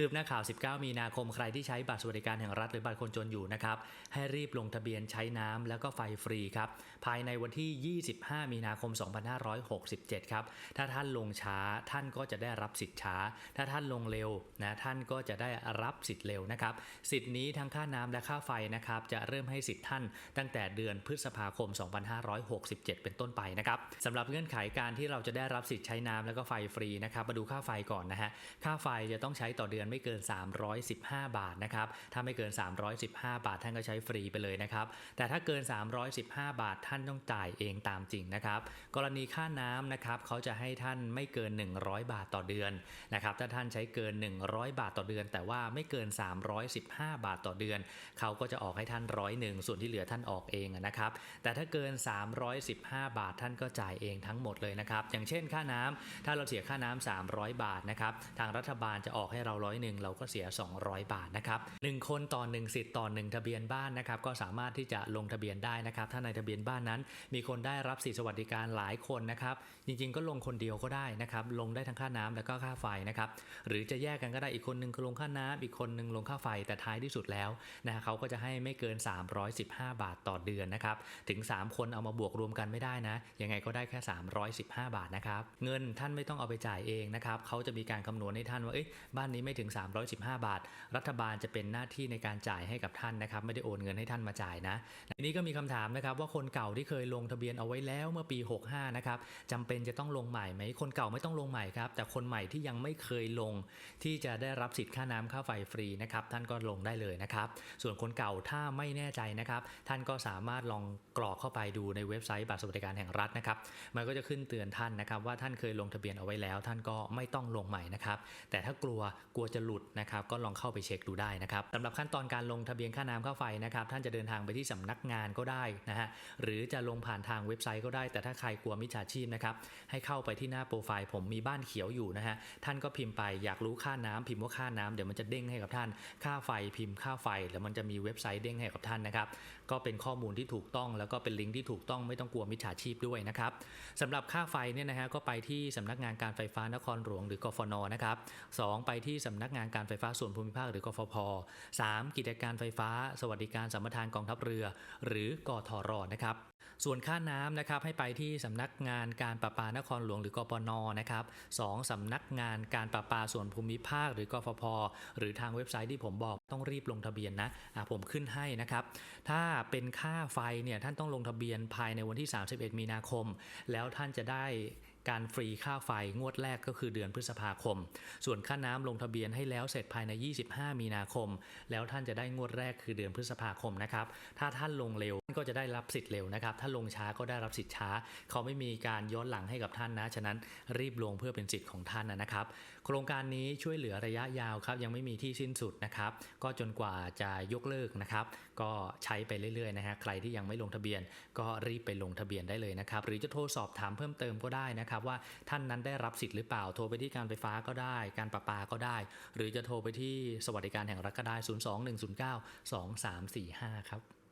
คืบหน้าข่าว 19 มีนาคมใครที่ใช้บัตรสวัสดิการแห่งรัฐหรือบัตรคนจนอยู่นะครับ ให้รีบลงทะเบียนใช้น้ำแล้วก็ไฟฟรีครับ ภายในวันที่ 25 มีนาคม 2567 ครับ ถ้าท่านลงช้าท่านก็จะได้รับสิทธิ์ช้า ถ้าท่านลงเร็วนะท่านก็จะได้รับสิทธิ์เร็วนะครับ สิทธิ์นี้ทั้งค่าน้ำและค่าไฟนะครับจะเริ่มให้สิทธิ์ท่านตั้งแต่เดือนพฤษภาคม 2567 เป็นต้นไปนะครับสำหรับเงื่อนไขการที่เราจะได้รับสิทธิ์ใช้น้ำแล้วก็ไฟฟรีนะครับมาดูค่าไฟก่อนนะฮะค่าไฟจะต้องใช้ต่อเดือนไม่เกิน 315 บาทนะครับ ถ้าไม่เกิน 315 บาท ท่านก็ใช้ฟรีไปเลยนะครับ แต่ถ้าเกิน 315 บาทท่านต้องจ่ายเองตามจริงนะครับ กรณีค่าน้ำนะครับเขาจะให้ท่านไม่เกิน 100 บาทต่อเดือนนะครับ ถ้าท่านใช้เกิน 100 บาทต่อเดือน แต่ว่าไม่เกิน 315 บาทต่อเดือน เขาก็จะออกให้ท่านร้อยหนึ่งส่วนที่เหลือท่านออกเองนะครับ แต่ถ้าเกิน 315 บาทท่านก็จ่ายเองทั้งหมดเลยนะครับ อย่างเช่นค่าน้ำถ้าเราเสียค่าน้ำ300 บาทนะครับ ทางรัฐบาลจะออกให้เราร้อยหนึ่งเราก็เสีย 200 บาทนะครับหนึ่งคนต่อหนึ่งสิทธิ์ต่อหนึ่งทะเบียนบ้านนะครับก็สามารถที่จะลงทะเบียนได้นะครับถ้าในทะเบียนบ้านนั้น มีคนได้รับสิทธิสวัสดิการหลายคนนะครับจริงๆ ก็ลงคนเดียวก็ได้นะครับลงได้ทั้งค่าน้ำแล้วก็ค่าไฟนะครับหรือจะแยกกันก็ได้อีกคนนึงลงค่าน้ำอีกคนนึงลงค่าไฟแต่ท้ายที่สุดแล้วนะฮะเขาก็จะให้ไม่เกิน 315 บาทต่อเดือนนะครับถึง 3 คนเอามาบวกรวมกันไม่ได้นะ ยังไงก็ได้แค่ 315 บาทนะครับเงินท่านไม่ต้องเอาไปจ่ายเองนะครับเขาจะมีการคำนวณให้ท่านว่าเอ๊ะบ้านนี้ไม่ถึง 315 บาท รัฐบาลจะเป็นหน้าที่ในการจ่ายให้กับท่านนะครับ ไม่ได้โอนเงินให้ท่านมาจ่ายนะทีนี้ก็มีคำถามนะครับว่าคนเก่าที่เคยลงทะเบียนเอาไว้แล้วเมื่อปี 65 นะครับจำเป็นจะต้องลงใหม่ไหมคนเก่าไม่ต้องลงใหม่ครับ แต่คนใหม่ที่ยังไม่เคยลง ที่จะได้รับสิทธิ์ค่าน้ำค่าไฟฟรีนะครับท่านก็ลงได้เลยนะครับส่วนคนเก่าถ้าไม่แน่ใจนะครับท่านก็สามารถลองกรอกเข้าไปดูในเว็บไซต์บัตรสวัสดิการแห่งรัฐนะครับมันก็จะขึ้นเตือนท่านนะครับว่าท่านเคยลงทะเบียนเอาไว้แล้ว ท่านก็ไม่ต้องลงใหม่นะครับแต่ถ้ากลัวกลัวจะหลุดนะครับก็ลองเข้าไปเช็คดูได้นะครับสำหรับขั้นตอนการลงทะเบียนค่าน้ำค่าไฟนะครับท่านจะเดินทางไปที่สำนักงานก็ได้นะฮะหรือจะลงผ่านทางเว็บไซต์ก็ได้ แต่ถ้าใครกลัวมิจฉาชีพนะครับให้เข้าไปที่หน้าโปรไฟล์ผมมีบ้านเขียวอยู่นะฮะท่านก็พิมพ์ไปอยากรู้ค่าน้ำพิมพ์ว่าค่าน้ำเดี๋ยวมันจะเด้งให้กับท่าน ค่าไฟพิมพ์ค่าไฟ แล้วมันจะมีเว็บไซต์เด้งให้กับท่านนะครับก็เป็นข้อมูลที่ถูกต้อง แล้วก็เป็นลิงก์ที่ถูกต้องไม่ต้องกลัวมิจฉาชีพด้วยนะครับสำหรับค่าไฟเนี่ยนะฮะก็ไปที่สำนักงานการไฟฟ้านครหลวงหรือกฟนนะครับสองไปที่สำนักงานการไฟฟ้าส่วนภูมิภาคหรือกฟพสามกิจการไฟฟ้า สวัสดิการสัมปทานกองทัพเรือ หรือกทรนะครับส่วนค่าน้ำนะครับให้ไปที่สำนักงานการประปานครหลวงหรือกปนนะครับสองสำนักงานการประปาส่วนภูมิภาคหรือกฟพหรือทางเว็บไซต์ที่ผมบอกต้องรีบลงทะเบียนนะะผมขึ้นให้นะครับ ถ้าเป็นค่าไฟเนี่ยท่านต้องลงทะเบียนภายในวันที่ 31 มีนาคม แล้วท่านจะได้ การฟรีค่าไฟงวดแรกก็คือเดือนพฤษภาคม ส่วนค่าน้ำลงทะเบียนให้แล้วเสร็จภายใน 25 มีนาคม แล้วท่านจะได้งวดแรกคือเดือนพฤษภาคมนะครับ ถ้าท่านลงเร็วก็จะได้รับสิทธิ์เร็วนะครับ ถ้าลงช้าก็ได้รับสิทธิ์ช้า เขาไม่มีการย้อนหลังให้กับท่านนะ ฉะนั้นรีบลงเพื่อเป็นสิทธิ์ของท่านนะครับ โครงการนี้ช่วยเหลือระยะยาวครับ ยังไม่มีที่สิ้นสุดนะครับ ก็จนกว่าจะยกเลิกนะครับ ก็ใช้ไปเรื่อยๆนะฮะ ใครที่ยังไม่ลงทะเบียน ก็รีบไปลงทะเบียนได้เลยนะครับ หรือจะโทรสอบถามเพิ่มเติมก็ได้นะครับ ว่าท่านนั้นได้รับสิทธิ์หรือเปล่า โทรไปที่การไฟฟ้าก็ได้ การประปาก็ได้ หรือจะโทรไปที่สวัสดิการแห่งรัฐก็ได้ 021092345 ครับ